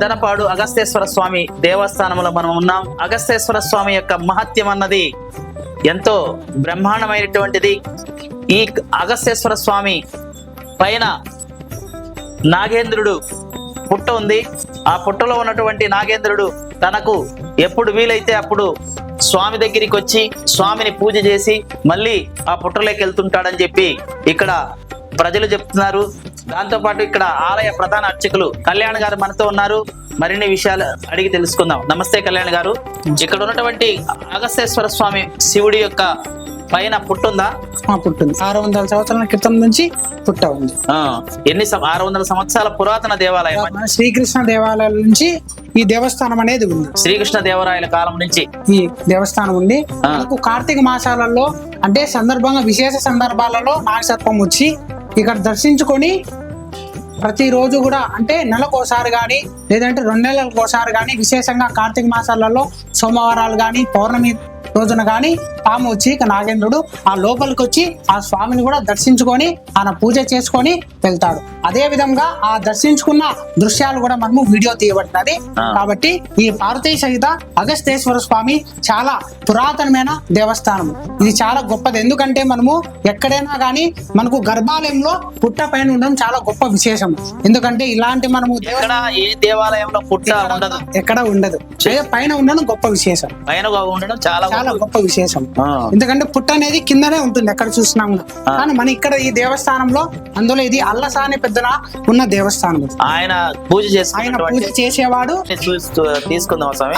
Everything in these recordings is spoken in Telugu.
పెద్దనపాడు అగస్తేశ్వర స్వామి దేవస్థానంలో మనం ఉన్నాం. అగస్తేశ్వర స్వామి యొక్క మహత్యం అన్నది ఎంతో బ్రహ్మాండమైనటువంటిది. ఈ అగస్తేశ్వర స్వామి పైన నాగేంద్రుడు పుట్ట ఉంది. ఆ పుట్టలో ఉన్నటువంటి నాగేంద్రుడు తనకు ఎప్పుడు వీలైతే అప్పుడు స్వామి దగ్గరికి వచ్చి స్వామిని పూజ చేసి మళ్ళీ ఆ పుట్టలోకి వెళ్తుంటాడని చెప్పి ఇక్కడ ప్రజలు చెప్తున్నారు. దాంతోపాటు ఇక్కడ ఆలయ ప్రధాన అర్చకులు కళ్యాణ్ గారు మనతో ఉన్నారు. మరిన్ని విషయాలు అడిగి తెలుసుకుందాం. నమస్తే కళ్యాణ్ గారు. ఇక్కడ ఉన్నటువంటి అగస్తేశ్వర స్వామి శివుడి యొక్క పైన పుట్టుందా? పుట్టింది. ఆరు వందల సంవత్సరాల క్రితం నుంచి పుట్ట ఉంది ఆ, ఎన్ని ఆరు వందల సంవత్సరాల పురాతన దేవాలయం శ్రీకృష్ణ దేవాలయాల నుంచి ఈ దేవస్థానం అనేది ఉంది. శ్రీకృష్ణ దేవరాయల కాలం నుంచి. ఈ దేవస్థానం ఉంది. మనకు కార్తీక మాసాలలో అంటే సందర్భంగా విశేష సందర్భాలలో నాగసర్పం వచ్చి ఇక్కడ దర్శించుకొని ప్రతిరోజు కూడా అంటే నెలకు ఒకసారి కానీ లేదంటే రెండు నెలలకు ఒకసారి కానీ విశేషంగా కార్తీక మాసాలలో సోమవారాలు కానీ పౌర్ణమి రోజున కానీ పాము వచ్చి నాగేంద్రుడు ఆ లోపలికి వచ్చి ఆ స్వామిని కూడా దర్శించుకొని ఆయన పూజ చేసుకొని వెళ్తాడు. అదే విధంగా ఆ దర్శించుకున్న దృశ్యాలు కూడా మనము వీడియో తీయబడినది. ఆ. కాబట్టి ఈ పార్వతీ సహిత అగస్తేశ్వర స్వామి చాలా పురాతనమైన దేవస్థానం ఇది చాలా గొప్పది. ఎందుకంటే మనము ఎక్కడైనా కానీ మనకు గర్భాలయంలో పుట్ట పైన ఉండడం చాలా గొప్ప విశేషం ఎందుకంటే ఇలాంటి మనము ఏ దేవాలయంలో పుట్ట ఉండదు. ఎక్కడ ఉండదు. పైన ఉండడం గొప్ప విశేషం. పైన ఉండడం చాలా చాలా గొప్ప విశేషం. ఎందుకంటే పుట్ట అనేది కిందనే ఉంటుంది ఎక్కడ చూసినా. కానీ మన ఇక్కడ ఈ దేవస్థానంలో అందులో ఇది అల్లసాని పెద్దన ఉన్న దేవస్థానం. ఆయన పూజ ఆయన పూజ చేసేవాడు తీసుకుందాం స్వామి.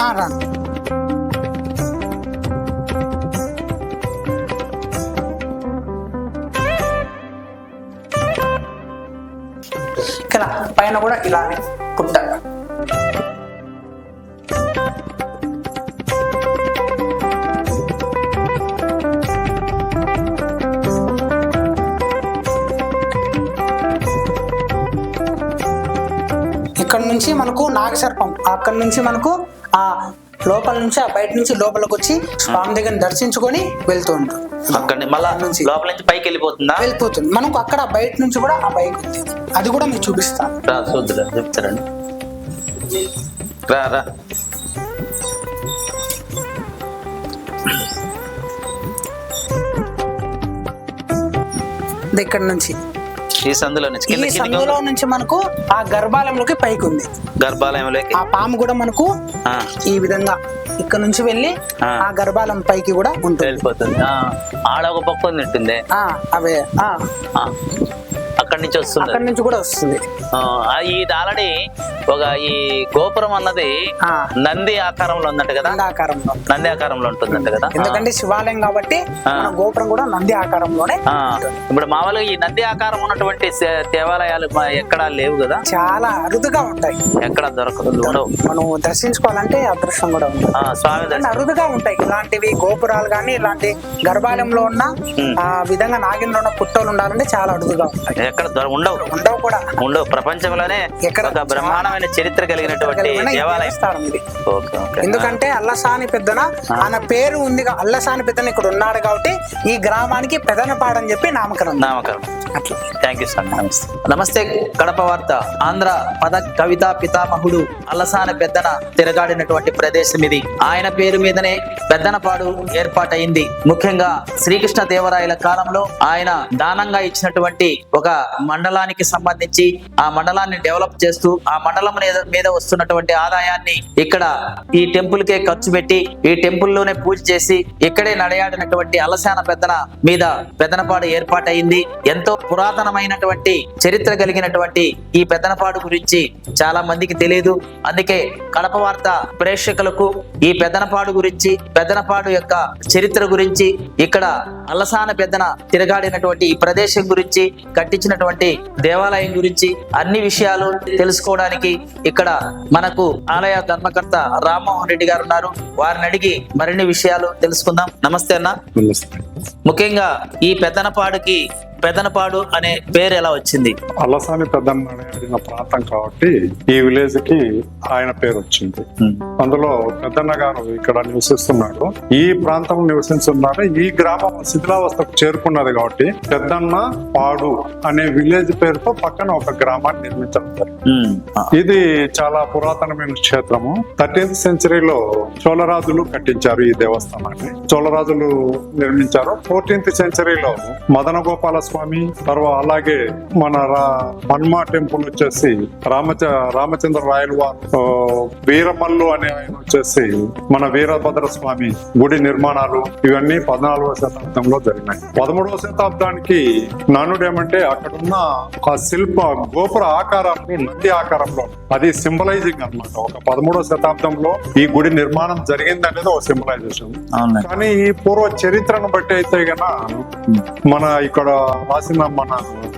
ఇక్కడ పైన కూడా ఇలానే ఇక్కడ నుంచి మనకు నాగసర్పం. అక్కడ నుంచి మనకు ఆ లోపల నుంచి ఆ బయట నుంచి లోపలికి వచ్చి స్వామి దగ్గర దర్శించుకొని వెళ్తూ ఉంటాం అక్కడ మళ్ళా నుంచి. లోపల నుంచి పైకి వెళ్ళిపోతుందా? వెళ్ళిపోతుంది. మనకు అక్కడ బయట నుంచి కూడా ఆ బైక్ ఉంది అది కూడా మీకు చూపిస్తాను రా చూద్దురా చెప్తారండి. రా రా. ఇక్కడ నుంచి. ఈ సందులో నుంచి ఈ కింద సందులో నుంచి మనకు ఆ గర్భాలయంలోకి పైకి ఉంది గర్భాలయంలోకి? ఆ పాము కూడా మనకు ఆ, ఈ విధంగా ఇక్కడ నుంచి వెళ్ళి ఆ. ఆ గర్భాలయం పైకి కూడా ఉంటుంది. వెళ్ళిపోతుంది. ఆ, ఆడ ఒక పక్క ఉన్నట్టుంది. ఆ అవే ఆ. ఆ, అక్కడి నుంచి వస్తుంది. అక్కడ నుంచి కూడా వస్తుంది. ఇది ఆల్రెడీ ఒక ఈ గోపురం అన్నది నంది ఆకారంలో ఉందంట కదా? నందాకారంలో నంది ఆకారంలో ఉంటుందంట కదా? ఎందుకంటే శివాలయం కాబట్టి గోపురం కూడా నంది ఆకారంలోనే ఇప్పుడు మామూలుగా ఈ నంది ఆకారం ఉన్నటువంటి దేవాలయాలు ఎక్కడా లేవు కదా? చాలా అరుదుగా ఉంటాయి. ఎక్కడ దొరకదు మనం దర్శించుకోవాలంటే అదృష్టం కూడా ఉంది స్వామి అరుదుగా ఉంటాయి. ఇలాంటివి గోపురాలు కానీ ఇలాంటి గర్భాలయంలో ఉన్న. ఆ విధంగా నాగిన ఉన్న పుట్టలు ఉండాలంటే చాలా అరుదుగా ఉంటాయి. ఎక్కడ ఉండవు. ఉండవు కూడా. ఉండవు. ప్రపంచంలోనే ఒక బ్రహ్మాండమైన చరిత్ర కలిగినటువంటి దేవాలయం. ఎందుకంటే అల్లసాని పెద్దన ఆయన పేరు ఉంది అల్లసాని పెద్దన ఇక్కడ ఉన్నాడు కాబట్టి ఈ గ్రామానికి పెదనపాడు అని చెప్పి నామకరణం. నామకరణం. అట్లా. థ్యాంక్ యూ సార్ నమస్తే. నమస్తే కడప వార్త. ఆంధ్ర పద కవితా పితామహుడు అల్లసాన పెద్దన తిరగాడినటువంటి ప్రదేశం ఇది. ఆయన పేరు మీదనే పెద్దనపాడు ఏర్పాటైంది ముఖ్యంగా శ్రీకృష్ణ దేవరాయల కాలంలో ఆయన దానంగా ఇచ్చినటువంటి ఒక మండలానికి సంబంధించి ఆ మండలాన్ని డెవలప్ చేస్తూ ఆ మండలం మీద- మీద వస్తున్నటువంటి ఆదాయాన్ని ఇక్కడ ఈ టెంపుల్ కే ఖర్చు పెట్టి ఈ టెంపుల్లోనే పూజ చేసి ఇక్కడే నడయాడినటువంటి అలసాన పెద్దన మీద పెద్దనపాడు ఏర్పాటైంది ఎంతో పురాతనమైనటువంటి చరిత్ర కలిగినటువంటి ఈ పెద్దనపాడు గురించి చాలా మందికి తెలియదు అందుకే కడప వార్త ప్రేక్షకులకు ఈ పెద్దనపాడు గురించి పెద్దనపాడు యొక్క చరిత్ర గురించి ఇక్కడ అలసాన పెద్దన తిరగాడినటువంటి ఈ ప్రదేశం గురించి కట్టించినటువంటి దేవాలయం గురించి అన్ని విషయాలు తెలుసుకోవడానికి ఇక్కడ మనకు ఆలయ ధర్మకర్త రామ్మోహన్ రెడ్డి గారు ఉన్నారు. వారిని అడిగి మరిన్ని విషయాలు తెలుసుకుందాం. నమస్తే అన్న. ముఖ్యంగా ఈ పెద్దనపాడుకి పెద్దనపాడు అనే పేరు ఎలా వచ్చింది? అల్లసాని పెద్దన్న అడిగిన ప్రాంతం కాబట్టి ఈ విలేజ్కి ఆయన పేరు వచ్చింది. అందులో పెద్దన్న గారు ఇక్కడ నివసిస్తున్నాడు. ఈ ప్రాంతంలో నివసిస్తున్నారు ఈ గ్రామం శిథిలావస్థకు చేరుకున్నది కాబట్టి పెద్దన్న పాడు అనే విలేజ్ పేరుతో పక్కన ఒక గ్రామాన్ని ఆ, ఇది చాలా పురాతనమైన క్షేత్రము. థర్టీన్త్ సెంచరీలో చోళరాజులు కట్టించారు ఈ దేవస్థానాన్ని. చోళరాజులు నిర్మించారు. ఫోర్టీన్త్ సెంచరీలో మదన గోపాల స్వామి. తర్వాత అలాగే మన హనుమా టెంపుల్ వచ్చేసి రామచ రామచంద్ర రాయల వారు వీరమల్లు అనే ఆయన వచ్చేసి మన వీరభద్ర స్వామి గుడి నిర్మాణాలు ఇవన్నీ పద్నాలుగవ శతాబ్దంలో జరిగినాయి. పదమూడవ శతాబ్దానికి నానుడు ఏమంటే అక్కడ ఉన్న ఆ శిల్ప గోపుర ఆకారంలో నంది ఆకారంలో అది సింబలైజింగ్ అన్నమాట. ఒక పదమూడవ శతాబ్దంలో ఈ గుడి నిర్మాణం జరిగింది అనేది ఒక సింబలైజేషన్. కానీ ఈ పూర్వ చరిత్రను బట్టి అయితే గన మన ఇక్కడ రాసిన మన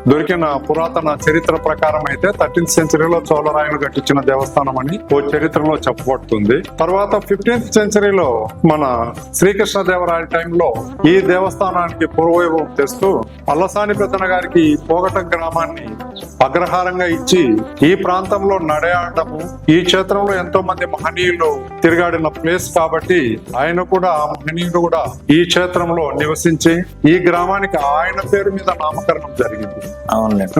దొరికిన పురాతన చరిత్ర ప్రకారం అయితే థర్టీన్త్ సెంచరీలో చోళరాయలు కట్టించిన దేవస్థానం అని ఓ చరిత్రలో చెప్పబడుతుంది. తర్వాత ఫిఫ్టీన్త్ సెంచరీలో మన శ్రీకృష్ణ దేవరాయ టైంలో ఈ దేవస్థానానికి పూర్వవైభవం తెస్తూ అల్లసాని పెద్దన గారికి పోగట గ్రామాన్ని అగ్రహారంగా ఇచ్చి ఈ ప్రాంతంలో నడయాడము ఈ క్షేత్రంలో ఎంతో మంది మహనీయులు తిరిగాడిన ప్లేస్ కాబట్టి ఆయన కూడా ఆ మహనీయుడు కూడా ఈ క్షేత్రంలో నివసించి ఈ గ్రామానికి ఆయన పేరు మీద నామకరణం జరిగింది.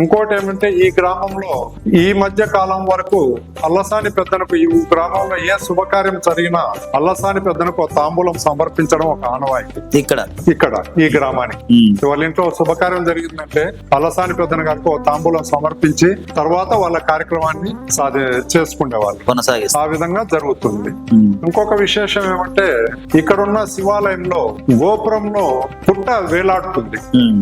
ఇంకోటి ఏమంటే ఈ గ్రామంలో ఈ మధ్య కాలం వరకు అల్లసాని పెద్దనకు ఈ గ్రామంలో ఏ శుభకార్యం జరిగినా అల్లసాని పెద్దనకు తాంబూలం సమర్పించడం ఒక ఆనవాయితీ. ఇక్కడ? ఇక్కడ ఈ గ్రామానికి. వాళ్ళ ఇంట్లో శుభకార్యం జరిగిందంటే అల్లసాని పెద్దన గారికి తాంబూలం సమర్పించి తర్వాత వాళ్ళ కార్యక్రమాన్ని సాధి చేసుకునేవాళ్ళు ఆ విధంగా జరుగుతుంది. ఇంకొక విశేషం ఏమంటే ఇక్కడున్న శివాలయంలో గోపురంలో పుట్ట వేలాడుతుంది.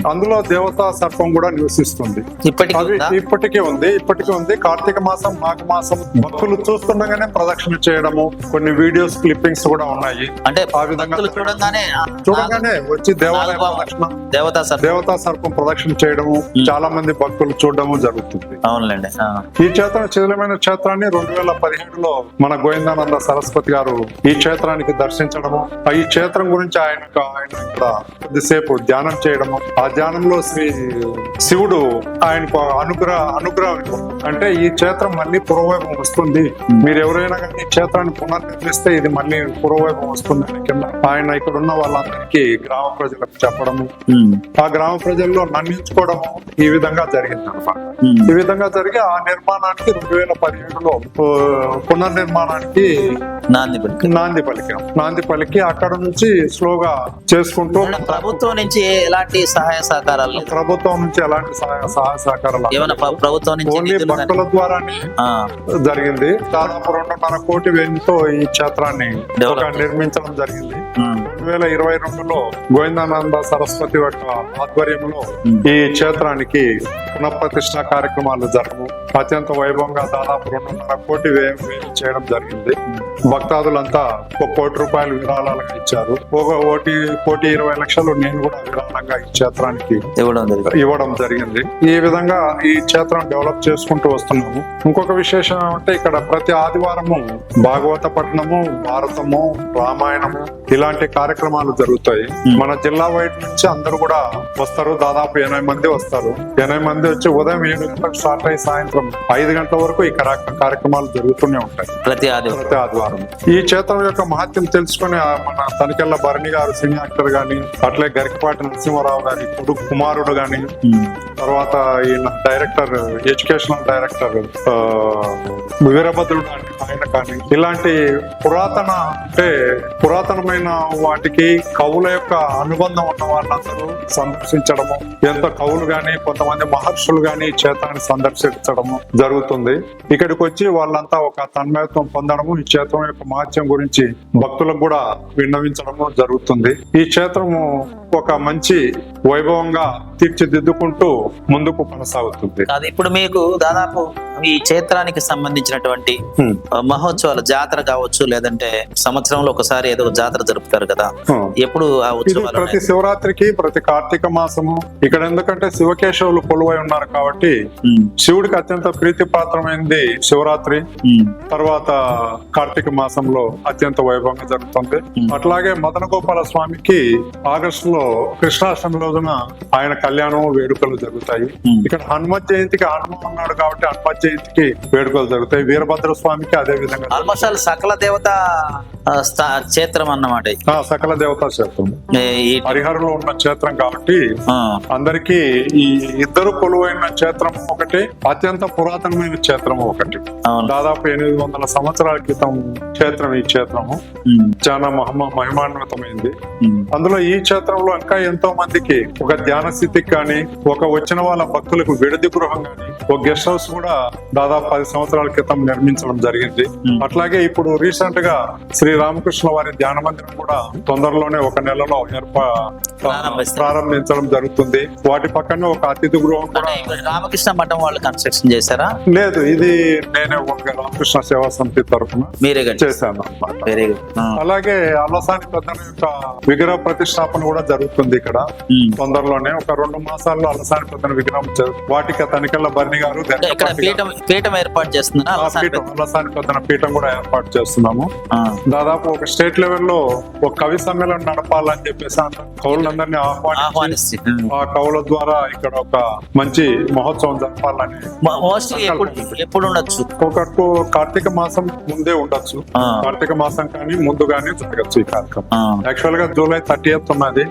అందులో దేవతా సర్పం కూడా నివసిస్తుంది. ఇప్పటికీ అది ఉందా? ఇప్పటికీ ఉంది ఇప్పటికీ ఉంది. కార్తీక మాసం మాఘ మాసం భక్తులు చూస్తుండగానే ప్రదక్షిణ చేయడము కొన్ని వీడియోస్ క్లిప్పింగ్స్ కూడా ఉన్నాయి. అంటే ఆ విధంగా చూడంగానే వచ్చి దేవాలయ ప్రదక్షిణ దేవతా దేవతా సర్పం ప్రదక్షిణ చేయడము చాలా మంది భక్తులు చూడడము జరుగుతుంది. అవునులేండి. ఈ క్షేత్రం చిదలమైన క్షేత్రాన్ని రెండు వేల పదిహేడులో మన గోవిందానంద సరస్వతి గారు ఈ క్షేత్రానికి దర్శించడము ఆ ఈ క్షేత్రం గురించి ఆయన ఆయన ఇక్కడ కొద్దిసేపు ధ్యానం చేయడము ఆ ధ్యానంలో శ్రీ శివుడు ఆయనకు అనుగ్రహ అనుగ్రహం. అంటే ఈ క్షేత్రం మళ్ళీ పూర్వవైభవం వస్తుంది. మీరు ఎవరైనా కానీ ఈ క్షేత్రాన్ని పునర్నిర్మిస్తే ఇది మళ్ళీ పూర్వవైభవం వస్తుంది కింద ఆయన ఇక్కడ ఉన్న వాళ్ళందరికీ గ్రామ ప్రజలకు చెప్పడము. ఉమ్, ఆ గ్రామ ప్రజల్లో నన్నించుకోవడము ఈ విధంగా జరిగింది అనమాట. ఉమ్. ఈ విధంగా జరిగి ఆ నిర్మాణానికి రెండు వేల పదిహేడులో పునర్నిర్మాణానికి నాంది పలికి నాంది పలికాం నాంది పలికి అక్కడ నుంచి స్లోగా చేసుకుంటూ ప్రభుత్వం నుంచి ఎలాంటి సహాయ సహకారాలు ప్రభుత్వం నుంచి ఎలాంటి సహాయ సహకారాలు ఏమైనా ప్ర- ప్రభుత్వం నుంచి భక్తుల ద్వారానే జరిగింది. దాదాపు రెండున్నర కోటి వెయ్యితో ఈ క్షేత్రాన్ని. నిర్మించడం జరిగింది. ఉమ్, రెండు వేల ఇరవై రెండులో గోవిందానంద సరస్వతి యొక్క ఆధ్వర్యంలో ఈ క్షేత్రానికి పునఃప్రతిష్ఠ కార్యక్రమాలు జరగవు. అత్యంత వైభవంగా దాదాపు రెండున్నర కోటి వ్యయం చేయడం జరిగింది. భక్తాదులంతా ఒక కోటి రూపాయలు విరాళాలుగా ఇచ్చారు. ఒక కోటి కోటి ఇరవై లక్షలు నేను కూడా విరాళంగా ఈ క్షేత్రానికి ఇవ్వడం జరిగింది. ఇవ్వడం జరిగింది. ఈ విధంగా ఈ క్షేత్రం డెవలప్ చేసుకుంటూ వస్తున్నాము. ఇంకొక విశేషం ఏమంటే ఇక్కడ ప్రతి ఆదివారము భాగవత పట్టణము భారతము రామాయణము ఇలాంటి కార్యక్రమాలు జరుగుతాయి. మన జిల్లా వైపు నుంచి అందరూ కూడా వస్తారు. దాదాపు ఎనభై మంది వస్తారు. ఎనభై మంది వచ్చి ఉదయం ఏడు గంటలకు స్టార్ట్ అయ్యి సాయంత్రం ఐదు గంటల వరకు ఈ కార్య- కార్యక్రమాలు జరుగుతూనే ఉంటాయి. ప్రతి ఆదివారం. ప్రతి ఆదివారం. ఈ క్షేత్రం యొక్క మహత్యం తెలుసుకుని మన తనికెళ్ళ భరణి గారు సినీ యాక్టర్ గాని అట్లే గరికపాటి నరసింహారావు గారి కొడుకు కుమారుడు గాని తర్వాత ఈయన డైరెక్టర్ ఎడ్యుకేషనల్ డైరెక్టర్ వీరభద్రుడు ఆయన కానీ ఇలాంటి పురాతన అంటే పురాతనమైన వాటికి కవుల యొక్క అనుబంధం ఉన్న వాళ్ళందరూ సందర్శించడము ఎంత కవులు గాని కొంతమంది మహర్షులు గాని ఈ క్షేత్రాన్ని సందర్శించడము జరుగుతుంది. ఇక్కడికి వచ్చి వాళ్ళంతా ఒక తన్మయత్వం పొందడము ఈ క్షేత్రం యొక్క మహత్యం గురించి భక్తులకు కూడా విన్నవించడము జరుగుతుంది. ఈ క్షేత్రము ఒక మంచి వైభవంగా తీర్చిదిద్దుకుంటూ ముందుకు కొనసాగుతుంది. అది ఇప్పుడు మీకు దాదాపు ఈ క్షేత్రానికి సంబంధించినటువంటి మహోత్సవాలు జాతర కావచ్చు లేదంటే సంవత్సరంలో ఒకసారి ఏదో ఒక జాతర జరుపుతారు కదా. ఎప్పుడు ఆ ఉత్సవాలు ప్రతి శివరాత్రికి ప్రతి కార్తీక మాసము. ఇక్కడ ఎందుకంటే శివకేశవులు కొలువై ఉన్నారు కాబట్టి శివుడికి అత్యంత ప్రీతిపాత్రమైనది శివరాత్రి. ఉమ్, తర్వాత కార్తీక మాసంలో అత్యంత వైభవంగా జరుగుతుంది. అట్లాగే మదన గోపాల స్వామికి ఆగస్టు లో కృష్ణాష్టమి రోజున ఆయన కళ్యాణం వేడుకలు జరుగుతాయి. ఇక్కడ హనుమత్ జయంతికి హనుమ ఉన్నాడు కాబట్టి హనుమత్ జయంతికి వేడుకలు జరుగుతాయి. వీరభద్ర స్వామికి అదే విధంగా ఆల్మోస్ట్ సకల దేవత క్షేత్రం అన్నమాట సకల దేవతా క్షేత్రం. హరిహరంలో ఉన్న క్షేత్రం కాబట్టి అందరికీ ఈ ఇద్దరు కొలువైన క్షేత్రం ఒకటి అత్యంత పురాతనమైన క్షేత్రం ఒకటి. దాదాపు ఎనిమిది వందల సంవత్సరాల క్రితం క్షేత్రం ఈ క్షేత్రము. చాలా మహమ మహిమాన్వితమైంది. అందులో ఈ క్షేత్రంలో ఇంకా ఎంతో మందికి ఒక ధ్యాన స్థితికి కానీ ఒక వచ్చిన వాళ్ళ భక్తులకు విడిది గృహం కానీ ఒక గెస్ట్ హౌస్ కూడా దాదాపు పది సంవత్సరాల క్రితం నిర్మించడం జరిగింది. అట్లాగే ఇప్పుడు రీసెంట్గా శ్రీ రామకృష్ణ వారి ధ్యాన మందిరం కూడా తొందరలోనే ఒక నెలలో ఏర్పా. ప్రారంభించడం జరుగుతుంది. వాటి పక్కనే ఒక అతిథి గృహం కూడా రామకృష్ణ మఠం వాళ్ళు కన్స్ట్రక్షన్ చేశారా? లేదు ఇది నేనే ఒక రామకృష్ణ సేవా సమితి తరఫున చేశాను అలాగే అల్లసాని పెద్దన యొక్క విగ్రహ ప్రతిష్టాపన కూడా జరుగుతుంది ఇక్కడ. తొందరలోనే ఒక రెండు మాసాల్లో అల్లసాని పెద్దన విగ్రహం వాటిక తనికెళ్ళ బర్ని గారు పీఠం ఏర్పాటు చేస్తున్నారా? అల్లసాని పెద్దన పీఠం కూడా ఏర్పాటు చేస్తున్నాము. దాదాపు ఒక స్టేట్ లెవెల్లో ఒక కవి సమ్మేళనం నడపాలని చెప్పేసి కవులందరినీ ఆహ్వానించి. ఆ కవుల ద్వారా ఇక్కడ ఒక మంచి మహోత్సవం జరపాలని మోస్ట్లీ ఎప్పుడు ఉండొచ్చు ఒకటి కార్తీక మాసం ముందే ఉండొచ్చు. కార్తీక మాసం కానీ ముందుగానే జరగచ్చు ఈ కార్యక్రమం. యాక్చువల్గా జూలై థర్టీ ఉన్నది.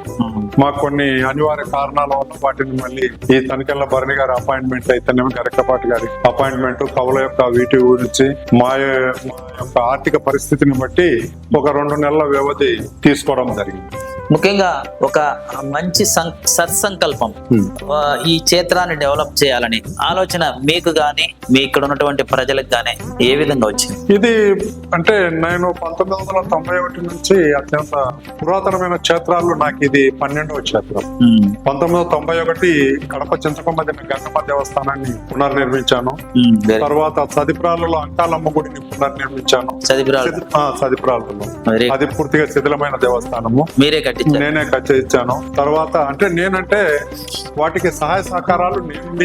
మాకు కొన్ని అనివార్య కారణాల వల్ల వాటిని మళ్ళీ ఈ తనికెళ్ళ భరణి గారి అపాయింట్మెంట్ అయితేనేమో గరకపాటి గారి అపాయింట్మెంట్ కవుల యొక్క వీటి గురించి మా యొక్క ఆర్థిక పరిస్థితిని బట్టి ఒక రెండు నెలల వ్యవధి తీసుకోవడం జరిగింది ముఖ్యంగా ఒక మంచి సం- సత్సంకల్పం. ఈ క్షేత్రాన్ని డెవలప్ చేయాలని ఆలోచన మీకు గాని మీ ఇక్కడ ఉన్నటువంటి ప్రజలకు గాని ఏ విధంగా వచ్చింది? ఇది అంటే నేను పంతొమ్మిది వందల తొంభై ఒకటి నుంచి అత్యంత పురాతనమైన క్షేత్రాల్లో నాకు ఇది పన్నెండవ క్షేత్రం. పంతొమ్మిది వందల తొంభై ఒకటి కడప చింతకొమ్మ దిన గంగమ్మ దేవస్థానాన్ని పునర్నిర్మించాను. తర్వాత సదిప్రాలలో అంకాలమ్మ గుడిని పునర్నిర్మించాను. సదిప్రాలలో. అది పూర్తిగా శిథిలమైన దేవస్థానము. మీరే నేనే కట్టించాను. తర్వాత అంటే నేనంటే వాటికి సహాయ సహకారాలు నేను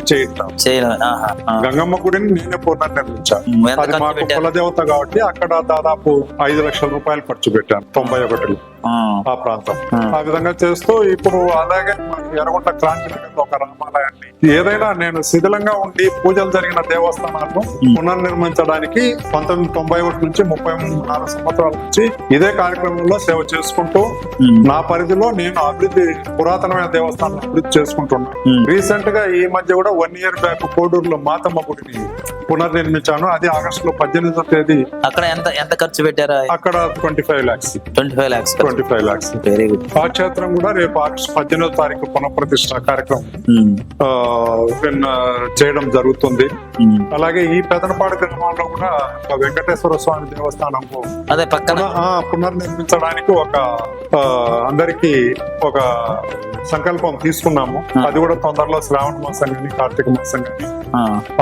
ఆ. గంగమ్మ గుడిని నేనే పునర్నిర్మించాను. అది ఖర్చు మాకు కులదేవత కాబట్టి అక్కడ దాదాపు ఐదు లక్షల రూపాయలు ఖర్చు పెట్టాను తొంభై ఒకటిలో. ఆ, ప్రాంతం. ఆ. విధంగా చేస్తూ ఇప్పుడు అలాగే మాకు ఎర్రగొండ క్రాంతి ఒక రామాలయాన్ని ఏదైనా నేను శిథిలంగా ఉండి పూజలు జరిగిన దేవస్థానాలను పునర్నిర్మించడానికి పంతొమ్మిది తొంభై ఒకటి నుంచి ముప్పై నాలుగు సంవత్సరాల నుంచి ఇదే కార్యక్రమంలో సేవ చేసుకుంటూ నా పరిధిలో నేను అభివృద్ధి పురాతనమైన దేవస్థానం అభివృద్ధి చేసుకుంటున్నాను. రీసెంట్గా ఈ మధ్య కూడా వన్ ఇయర్ బ్యాక్ కోడూరులో మాతమ్మ గుడిని పునర్నిర్మించాను. అది ఆగస్టు లో పద్దెనిమిదో తేదీ. అక్కడ ఎంత ఎంత ఖర్చు పెట్టారా? అక్కడ twenty five lakhs twenty five lakhs twenty five lakhs very good క్షేత్రం కూడా రేపు ఆగస్టు పద్దెనిమిదో తారీఖు పునఃప్రతిష్ట కార్యక్రమం నిన్న చేయడం జరుగుతుంది. అలాగే ఈ పెదనపాడు గ్రామంలో కూడా వెంకటేశ్వర స్వామి దేవస్థానం అదే పక్కన. పునర్నిర్మించడానికి ఒక అందరికి ఒక సంకల్పం తీసుకున్నాము. అది కూడా తొందరలో శ్రావణ మాసం కానీ కార్తీక మాసం కానీ.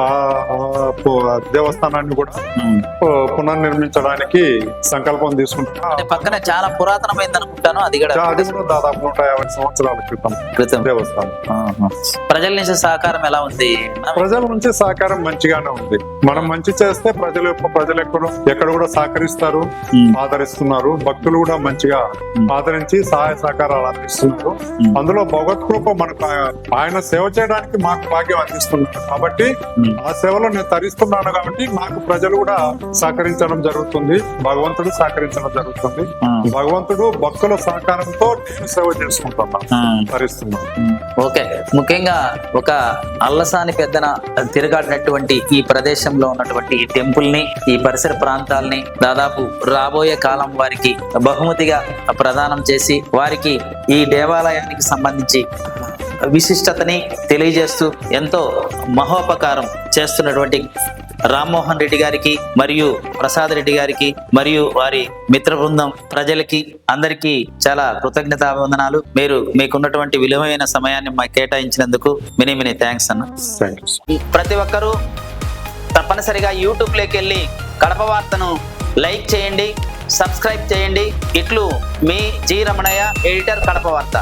ఆ, దేవస్థానాన్ని కూడా పునర్నిర్మించడానికి సంకల్పం తీసుకుంటున్నా. పక్కన చాలా పురాతనమైంది అనుకుంటాను అది కూడా అది కూడా దాదాపు నూట యాభై సంవత్సరాల క్రితం క్రితం. దేవస్థానం. ప్రజల నుంచి సహకారం ఎలా ఉంది? ప్రజల నుంచి సహకారం మంచిగానే ఉంది. మనం మంచి చేస్తే ప్రజలు ప్రజలు ఎక్కడ ఎక్కడ కూడా సహకరిస్తారు. ఆదరిస్తున్నారు. భక్తులు కూడా మంచిగా ఆదరించి సహాయ సహకారాలు అందిస్తున్నారు. ఉమ్. అందులో భగవత్ కృప మనకు ఆయన సేవ చేయడానికి మాకు భాగ్యం అందిస్తున్నారు కాబట్టి ఉమ్. ఆ సేవలో నేను తరిస్తున్నాను కాబట్టి నాకు ప్రజలు కూడా సహకరించడం జరుగుతుంది భగవంతుడు సహకరించడం జరుగుతుంది ఆ. భగవంతుడు భక్తుల సహకారంతో నేను సేవ చేసుకుంటున్నాను ఆ. తరిస్తున్నాను ఓకే ముఖ్యంగా ఒక అల్లసాని పెద్దన తిరగాడినటువంటి ఈ ప్రదేశంలో ఉన్నటువంటి ఈ టెంపుల్ని ఈ పరిసర ప్రాంతాల్ని దాదాపు రాబోయే కాలం వారికి బహుమతిగా ప్రదానం చేసి వారికి ఈ దేవాలయానికి సంబంధించి విశిష్టతని తెలియజేస్తూ ఎంతో మహోపకారం చేస్తున్నటువంటి రామ్మోహన్ రెడ్డి గారికి మరియు ప్రసాద్ రెడ్డి గారికి మరియు వారి మిత్ర బృందం ప్రజలకి అందరికీ చాలా కృతజ్ఞతావందనాలు. మీరు మీకున్నటువంటి విలువైన సమయాన్ని మాకు కేటాయించినందుకు మినీ మినీ థ్యాంక్స్ అన్న. ప్రతి ఒక్కరూ తప్పనిసరిగా యూట్యూబ్లోకి వెళ్ళి కడప వార్తను లైక్ చేయండి సబ్స్క్రైబ్ చేయండి. ఇట్లు మీ జి రమణయ్య ఎడిటర్ కడప వార్త.